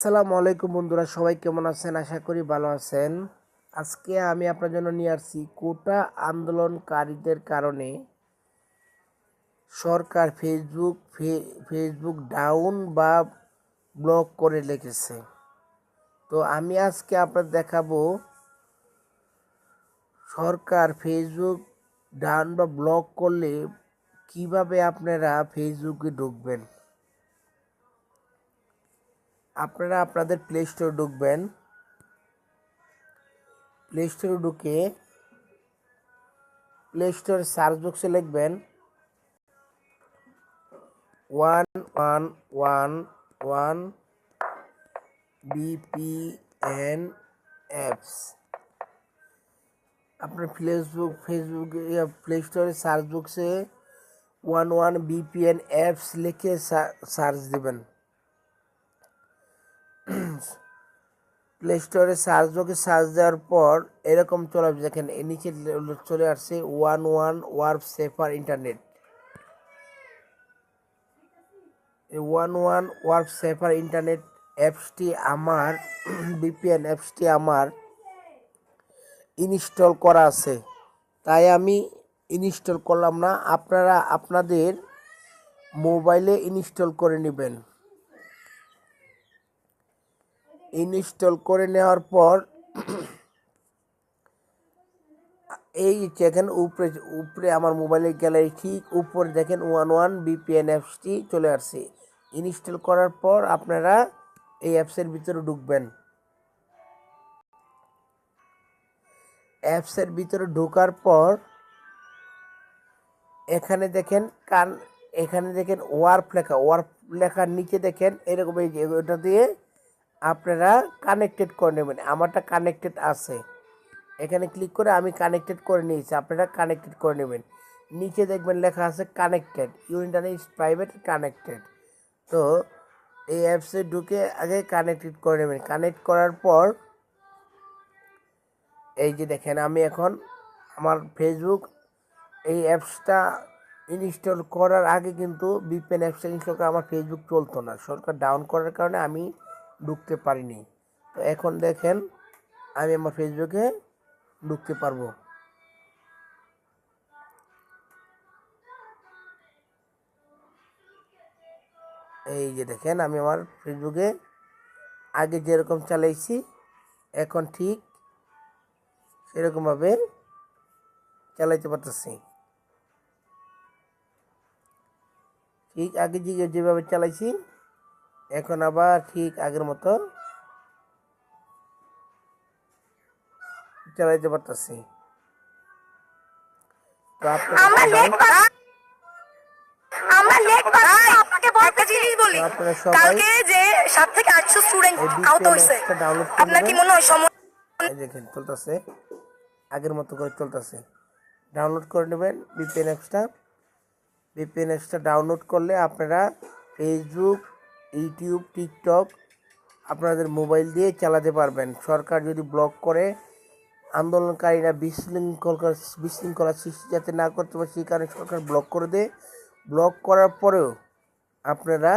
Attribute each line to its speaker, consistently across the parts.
Speaker 1: আসসালামু আলাইকুম বন্ধুরা, সবাই কেমন আছেন? আশা করি ভালো আছেন। আজকে আমি আপনার জন্য নিয়ে আসছি কোটা আন্দোলনকারীদের কারণে সরকার ফেসবুক ফেসবুক ডাউন বা ব্লক করে রেখেছে। তো আমি আজকে আপনার দেখাবো সরকার ফেসবুক ডাউন বা ব্লক করলে কীভাবে আপনারা ফেসবুকে ঢুকবেন। আপনারা আপনাদের প্লে স্টোর ঢুকবেন। প্লে স্টোরে ঢুকে প্লে স্টোর সার্চ বক্সে লিখবেন one one one one VPN apps আপনার ফেসবুক ফেসবুক প্লে স্টোরে সার্চ বক্সে ওয়ান ওয়ান বিপিএন অ্যাপস লিখে সার্চ দেবেন। প্লে স্টোরে সার্চ বক্সে সার্চ দেওয়ার পর এরকম চলে আসবে। দেখেন নিচে চলে আসছে one one warp safer internet one one warp safer internet অ্যাপসটি আমার বিপিএন অ্যাপসটি আমার ইনস্টল করা আছে। তাই আমি ইনস্টল করলাম না। আপনারা আপনাদের মোবাইলে ইনস্টল করে নেবেন। ইনস্টল করে নেওয়ার পর এই দেখেন উপরে উপরে আমার মোবাইলের গ্যালারি ঠিক উপরে দেখেন ওয়ান ওয়ান বিপিএন অ্যাপসটি চলে আসছে। ইনস্টল করার পর আপনারা এই অ্যাপসের ভিতরে ঢুকবেন। অ্যাপসের ভিতরে ঢোকার পর এখানে দেখেন কান, এখানে দেখেন ওয়ার্প লেখা ওয়ার্প লেখার নিচে দেখেন এরকম এই ওটা দিয়ে আপনারা কানেক্টেড করে নেবেন। আমারটা কানেক্টেড আছে। এখানে ক্লিক করে আমি কানেক্টেড করে নিয়েছি। আপনারা কানেক্টেড করে নেবেন। নিচে দেখবেন লেখা আছে connected you internet private connected তো এই অ্যাপসে ঢুকে আগে কানেক্টেড করে নেবেন। কানেক্ট করার পর এই যে দেখেন, আমি এখন আমার ফেসবুক এই অ্যাপসটা ইনস্টল করার আগে কিন্তু বিপেন অ্যাপসটা ইনস্টল করে আমার ফেসবুক চলতো না। সরকার ডাউন করার কারণে আমি ঢুকতে পারিনি। তো এখন দেখেন, আমি আমার ফেসবুকে ঢুকতে পারব। এই যে দেখেন, আমি আমার ফেসবুকে আগে যেরকম চালাইছি, এখন ঠিক সেরকমভাবে চালাইতে পারতেছি। ঠিক আগে যেভাবে চালাইছি এখন আবার ঠিক আগের মতো চালাইতে পারতেছি। তো আপনারা আপনারা সবাই
Speaker 2: কালকে যে থেকে স্টুডেন্ট আপনার কি মনে হয় সময়
Speaker 1: দেখেন চলতেছে। আগের মতো করে চলতেছে। ডাউনলোড করে নেবেন বিপিএন অ্যাপসটা বিপিএন অ্যাপসটা ডাউনলোড করলে আপনারা ফেসবুক ইউটিউব, টিকটক আপনাদের মোবাইল দিয়ে চালাতে পারবেন। সরকার যদি ব্লক করে, আন্দোলনকারীরা বিশৃঙ্খল বিশৃঙ্খলা সৃষ্টি যাতে না করতে পারে, সেই কারণে সরকার ব্লক করে দেয়। ব্লক করার পরেও আপনারা,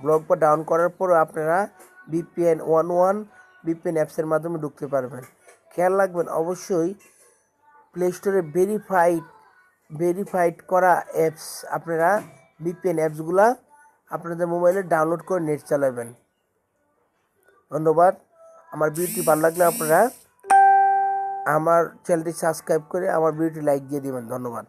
Speaker 1: ব্লক বা ডাউন করার পরও আপনারা বিপিএন ওয়ান ওয়ান বিপিএন অ্যাপসের মাধ্যমে ঢুকতে পারবেন। খেয়াল রাখবেন, অবশ্যই প্লে স্টোরে ভেরিফাইড ভেরিফাইড করা অ্যাপস, আপনারা বিপিএন অ্যাপসগুলা আপনাদের মোবাইলে ডাউনলোড করে নেট চালাবেন। ধন্যবাদ। আমার ভিডিওটি ভালো লাগলে আপনারা আমার চ্যানেলটি সাবস্ক্রাইব করে আমার ভিডিওটি লাইক দিয়ে দেবেন। ধন্যবাদ।